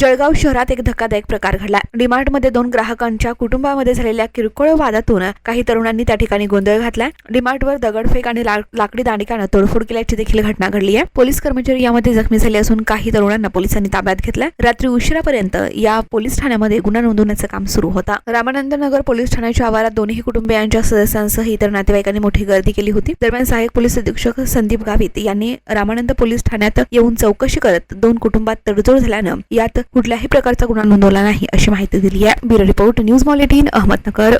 जळगाव शहरात एक धक्कादायक प्रकार घडला डीमार्टमध्ये दोन ग्राहकांच्या कुटुंबामध्ये झालेल्या किरकोळ वादातून काही तरुणांनी त्या ठिकाणी गोंधळ घातला डीमार्टवर दगडफेक आणि लाकडी दांडिकानं तोडफोड केल्याची देखील घटना घडली आहे. पोलीस कर्मचारी यामध्ये जखमी झाले असून काही तरुणांना पोलिसांनी ताब्यात घेतला रात्री उशिरापर्यंत या पोलीस ठाण्यामध्ये गुन्हा नोंदवण्याचं काम सुरू होता. रामानंद नगर पोलीस ठाण्याच्या आवारात दोन्ही कुटुंबियांच्या सदस्यांसह इतर नातेवाईकांनी मोठी गर्दी केली होती. दरम्यान सहाय्यक पोलीस अधीक्षक संदीप गावित यांनी रामानंद पोलीस ठाण्यात येऊन चौकशी करत दोन कुटुंबात तडजोड झाल्यानं यात कुठल्याही प्रकारचा गुन्हा नोंदवला नाही अशी माहिती दिली आहे. ब्युरो रिपोर्ट न्यूज मॉलेटीन अहमदनगर.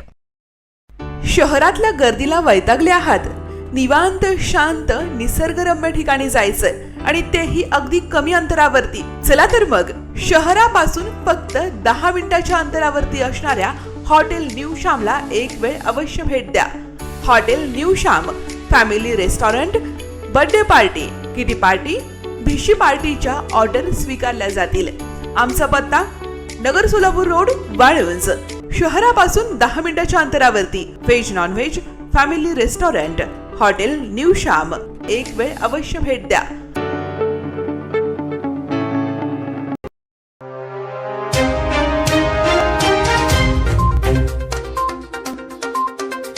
शहरातल्या गर्दीला वैतागले आहात. निवांत शांत निसर्गरम्य ठिकाणी जायचंय आणि तेही अगदी कमी अंतरावरती. चला तर मग शहरापासून फक्त दहा मिनिटाच्या अंतरावरती असणाऱ्या हॉटेल न्यू श्यामला एक वेळ अवश्य भेट द्या. Hotel new Shyam family restaurant birthday party kitty party भिशी पार्टीच्या ऑर्डर स्वीकारल्या जातील. आमचा पत्ता नगर सोलापूर रोड वाळवंज. शहरापासून दहा मिनिटाच्या अंतरावरती. Veg non veg family restaurant hotel new Shyam एक वेळ अवश्य भेट द्या.